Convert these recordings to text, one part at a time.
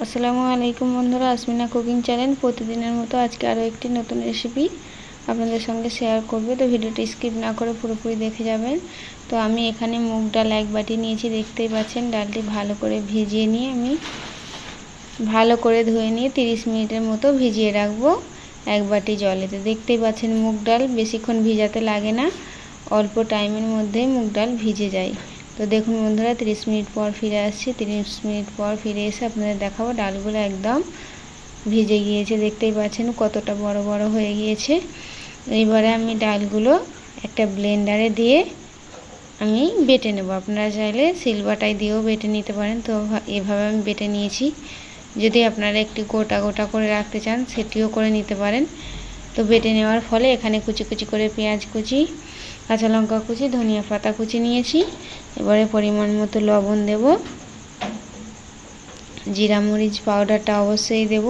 আসসালামু আলাইকুম বন্ধুরা আসমিনা কুকিং চ্যানেল। প্রতিদিনের মতো আজকে আরও একটি নতুন রেসিপি আপনাদের সঙ্গে শেয়ার করবে। তো ভিডিওটি স্কিপ না করে পুরোপুরি দেখে যাবেন। তো আমি এখানে মুগ ডাল এক বাটি নিয়েছি, দেখতেই পাচ্ছেন ডালটি ভালো করে ভিজিয়ে নিয়ে আমি ভালো করে ধুয়ে নিয়ে 30 মিনিটের মতো ভিজিয়ে রাখব এক বাটি জলেতে। দেখতেই পাচ্ছেন মুগ ডাল বেশিক্ষণ ভিজাতে লাগে না, অল্প টাইমের মধ্যেই মুগ ডাল ভিজে যায়। তো দেখুন বন্ধুরা 30 মিনিট পর ফিরে আসছি। 30 মিনিট পর ফিরে এসে আপনাদের দেখাবো ডালগুলো একদম ভিজে গিয়েছে। দেখতেই পাচ্ছেন কতটা বড় বড় হয়ে গিয়েছে। এইবারে আমি ডালগুলো একটা ব্লেন্ডারে দিয়ে আমি বেটে নেব। আপনারা চাইলে সিলবাটাই দিয়েও বেটে নিতে পারেন। তো এভাবে আমি বেটে নিয়েছি। যদি আপনারা একটু গোটা গোটা করে রাখতে চান, সেটিও করে নিতে পারেন। তো বেটে নেওয়ার ফলে এখানে কুচি কুচি করে পেঁয়াজ কুচি, কাঁচা লঙ্কা কুচি, ধনিয়া পাতা কুচি নিয়েছি। এবারে পরিমাণ মতো লবণ দেব। জিরা মরিচ পাউডারটা অবশ্যই দেব।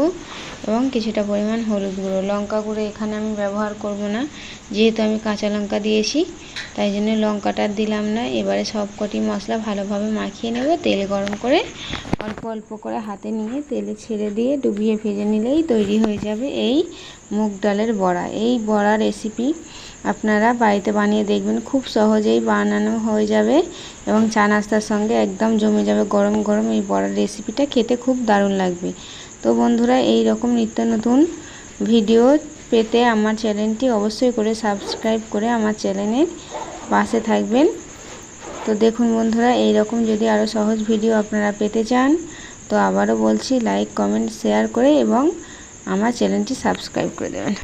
এবং কিছুটা পরিমাণ হলুদ গুঁড়ো। লঙ্কা গুঁড়ো এখানে আমি ব্যবহার করব না। যেহেতু আমি কাঁচা লঙ্কা দিয়েছি, তাই জন্য লঙ্কাটা দিলাম না। এবারে সব কটি মশলা ভালোভাবে মাখিয়ে নেব। তেল গরম করে অল্প অল্প করে হাতে নিয়ে তেলে ছেড়ে দিয়ে ডুবিয়ে ভেজে নিলেই তৈরি হয়ে যাবে এই মুগ ডালের বড়া। এই বড়া রেসিপি আপনারা বাড়িতে বানিয়ে দেখবেন, খুব সহজেই বানানো হয়ে যাবে এবং চা নাস্তার সঙ্গে একদম জমে যাবে গরম গরম এই বড়ার রেসিপিটা খেতে খুব দারুণ লাগবে। তো বন্ধুরা, এই রকম নিত্য নতুন ভিডিও পেতে আমার চ্যানেলটি অবশ্যই করে সাবস্ক্রাইব করে আমার চ্যানেলের পাশে থাকবেন। তো দেখুন বন্ধুরা, এই রকম যদি আরও সহজ ভিডিও আপনারা পেতে চান, তো আবারও বলছি লাইক কমেন্ট শেয়ার করে এবং আমার চ্যানেলটি সাবস্ক্রাইব করে দেবেন।